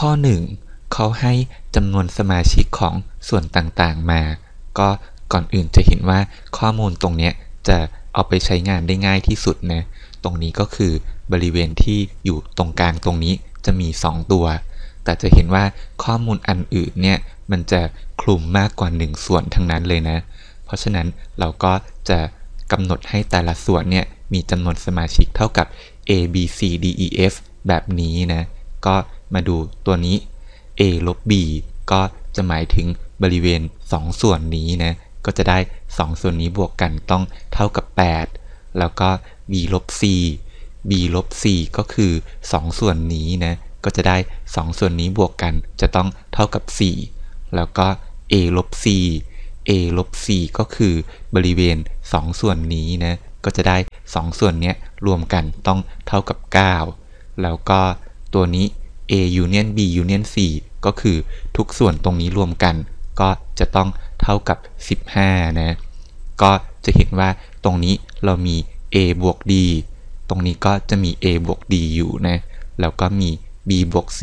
ข้อ 1 เขาให้จำนวนสมาชิกของส่วนต่างๆมา ก็ก่อนอื่นจะเห็นว่าข้อมูลตรงนี้จะเอาไปใช้งานได้ง่ายที่สุดนะ ตรงนี้ก็คือบริเวณที่อยู่ตรงกลางตรงนี้จะมี 2 ตัว แต่จะเห็นว่าข้อมูลอันอื่นเนี่ยมันจะคลุมมากกว่า 1 ส่วนทั้งนั้นเลยนะ เพราะฉะนั้นเราก็จะกำหนดให้แต่ละส่วนเนี่ยมีจำนวนสมาชิกเท่ากับ a b c d e f แบบนี้นะ ก็ มาดูตัวนี้ a ลบ b ก็จะหมายถึงบริเวณ 2 ส่วนนี้นะ ก็จะได้ 2 ส่วนนี้บวกกันต้องเท่ากับ 8 แล้วก็ b ลบ c b ลบ c ก็คือ 2 ส่วนนี้นะ ก็จะได้ 2 ส่วนนี้บวกกันจะต้องเท่ากับ 4 แล้วก็ a ลบ c a ลบ c ก็คือบริเวณ 2 ส่วนนี้นะ ก็จะได้ 2 ส่วนนี้รวมกันต้องเท่ากับ 9 แล้วก็ตัวนี้ a union b union c ก็คือทุกส่วนตรงนี้รวมกัน ก็จะต้องเท่ากับ 15 นะ ก็จะเห็นว่าตรงนี้เรามี a บวก d ตรงนี้ก็จะมี a บวก d อยู่นะ แล้วก็มี b บวก c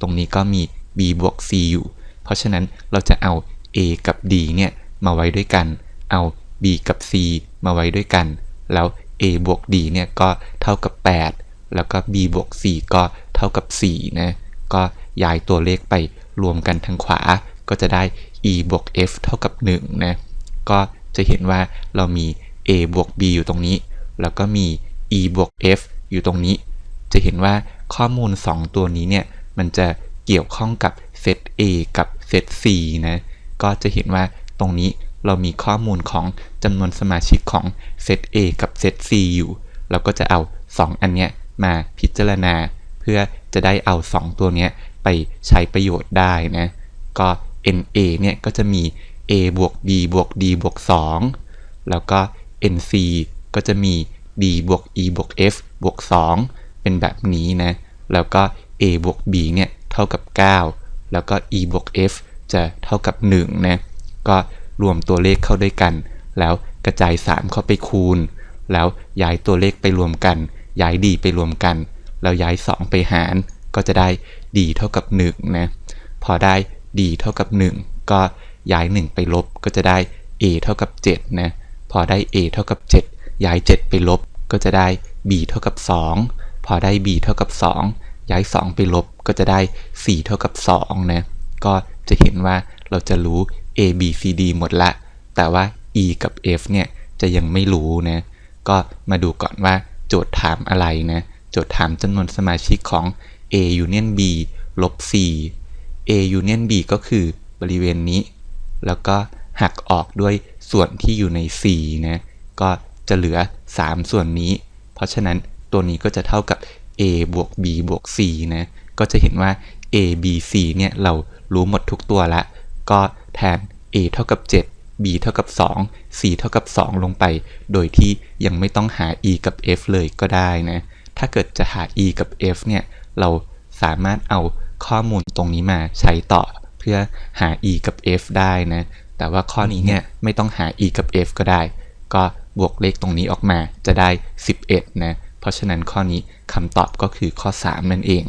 ตรงนี้ก็มี b บวก c อยู่ เพราะฉะนั้นเราจะเอา a กับ d เนี่ยมาไว้ด้วยกัน เอา b กับ c มาไว้ด้วยกัน แล้ว a บวก d เนี่ยก็เท่ากับ 8 แล้วก็ b บวก c ก็ เท่ากับ4นะก็ย้ายตัวเลขไปรวมกันทางขวา ก็จะได้ e บวก f เท่ากับ1นะก็จะเห็นว่าเรามี a บวก b อยู่ตรงนี้ แล้วก็มี e บวก f อยู่ตรงนี้ จะเห็นว่าข้อมูล 2 ตัวนี้เนี่ย มันจะเกี่ยวข้องกับเซต A กับเซต C นะ ก็จะเห็นว่าตรงนี้เรามีข้อมูลของจำนวนสมาชิกของเซต A กับเซต C อยู่ เราก็จะเอา 2 อันเนี้ยมาพิจารณา พื่อจะได้เอา 2 ตัวนี้ไปใช้ประโยชน์ได้นะ ก็ NA เนี่ยก็จะมี A บวก B บวก D บวก 2 แล้วก็ NC ก็จะมี B บวก E บวก F บวก 2 เป็นแบบนี้นะ แล้วก็ A บวก B เนี่ยเท่ากับ 9 แล้วก็ E บวก F จะเท่ากับ 1 นะ ก็รวมตัวเลขเข้าด้วยกัน แล้วกระจาย 3 เข้าไปคูณ แล้วย้ายตัวเลขไปรวมกัน ย้าย D ไปรวมกัน แล้วย้าย 2 ไปหาร ก็จะได้ D เท่ากับ1นะพอได้ D เท่ากับ 1 ก็ย้าย 1 ไปลบก็จะได้ A เท่ากับ7นะพอได้ A เท่ากับ 7 ย้าย 7 ไปลบ ก็จะได้ b เท่ากับ 2 พอได้ b เท่ากับ 2 ย้าย 2 ไปลบ ก็จะได้ 4 เท่ากับ2นะก็จะเห็นว่าเราจะรู้ a b c d หมดละ แต่ว่า e กับ f เนี่ยจะยังไม่รู้นะก็มาดูก่อนว่าโจทย์ถามอะไรนะโจทย์ถามจำนวนสมาชิกของ a union b ลบ c a union b ก็คือบริเวณนี้ แล้วก็หักออกด้วยส่วนที่อยู่ใน c นะ ก็จะเหลือ 3 ส่วนนี้ เพราะฉะนั้นตัวนี้ก็จะเท่ากับ a บวก b บวก c นะ ก็จะเห็นว่า a b c เนี่ยเรารู้หมดทุกตัวละ ก็แทน a เท่ากับ 7 b เท่ากับ 2 c เท่ากับ 2 ลงไป โดยที่ยังไม่ต้องหา e กับ f เลยก็ได้นะ ถ้าเกิดจะหา e กับ f เนี่ย เราสามารถเอาข้อมูลตรงนี้มาใช้ต่อเพื่อหา e กับ f ได้นะ แต่ว่าข้อนี้เนี่ยไม่ต้องหา e กับ f ก็ได้ ก็บวกเลขตรงนี้ออกมาจะได้ 11 นะ เพราะฉะนั้นข้อนี้คำตอบก็คือข้อ 3 นั่นเอง